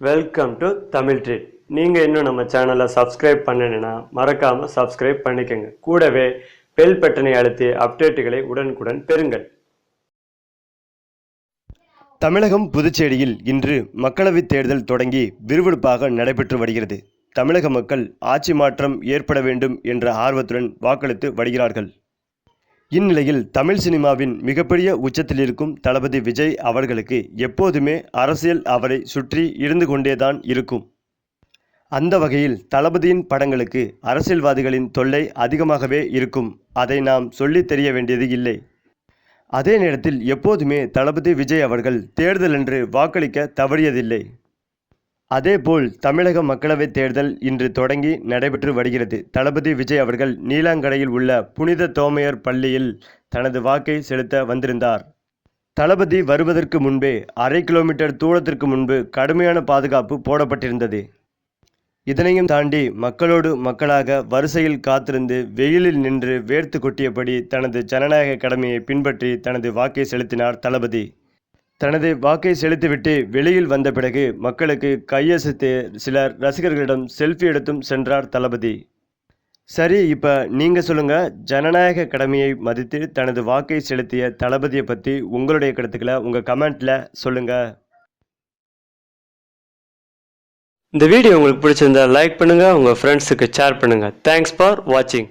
Welcome to Tamil treat நீங்கள் இன்னும் நம்ம சேனலை சப்ஸ்கிரைப் பண்ணணுன்னா மறக்காமல் சப்ஸ்கிரைப் பண்ணிக்கோங்க. கூடவே பெல் பட்டனை அழுத்தி அப்டேட்டுகளை உடனுக்குடன் பெறுங்கள். தமிழகம் புதுச்சேரியில் இன்று மக்களவைத் தேர்தல் தொடங்கி விறுவிறுப்பாக நடைபெற்று வருகிறது. தமிழக மக்கள் ஆட்சி மாற்றம் ஏற்பட வேண்டும் என்ற ஆர்வத்துடன் வாக்களித்து வருகிறார்கள். இந்நிலையில் தமிழ் சினிமாவின் மிகப்பெரிய உச்சத்தில் இருக்கும் தளபதி விஜய் அவர்களுக்கு எப்போதுமே அரசியல் அவரை சுற்றி இருந்து கொண்டேதான் இருக்கும். அந்த வகையில் தளபதியின் படங்களுக்கு அரசியல்வாதிகளின் தொல்லை அதிகமாகவே இருக்கும். அதை நாம் சொல்லி தெரிய வேண்டியது இல்லை. அதே நேரத்தில் எப்போதுமே தளபதி விஜய் அவர்கள் தேர்தலன்று வாக்களிக்க தவறியதில்லை. அதேபோல் தமிழக மக்களவைத் தேர்தல் இன்று தொடங்கி நடைபெற்று வருகிறது. தளபதி விஜய் அவர்கள் நீலாங்கரையில் உள்ள புனித தோமையர் பள்ளியில் தனது வாக்கை செலுத்த வந்திருந்தார். தளபதி வருவதற்கு முன்பே அரை கிலோமீட்டர் தூரத்திற்கு முன்பு கடுமையான பாதுகாப்பு போடப்பட்டிருந்தது. இதனையும் தாண்டி மக்களோடு மக்களாக வரிசையில் காத்திருந்து வெயிலில் நின்று வேர்த்து கொட்டியபடி தனது ஜனநாயக கடமையை பின்பற்றி தனது வாக்கை செலுத்தினார் தளபதி. தனது வாக்கை செலுத்திவிட்டு வெளியில் வந்த பிறகு மக்களுக்கு கையசைத்து சிலர் ரசிகர்களிடம் செல்ஃபி எடுத்தும் சென்றார் தளபதி. சரி இப்போ நீங்கள் சொல்லுங்கள் ஜனநாயக கடமையை மதித்து தனது வாக்கை செலுத்திய தளபதியை பற்றி உங்களுடைய கருத்துக்களை உங்கள் கமெண்ட்டில் சொல்லுங்கள் இந்த வீடியோ உங்களுக்கு பிடிச்சிருந்தா லைக் பண்ணுங்கள் உங்கள் ஃப்ரெண்ட்ஸுக்கு ஷேர் பண்ணுங்கள் தேங்க்ஸ் ஃபார் வாட்சிங்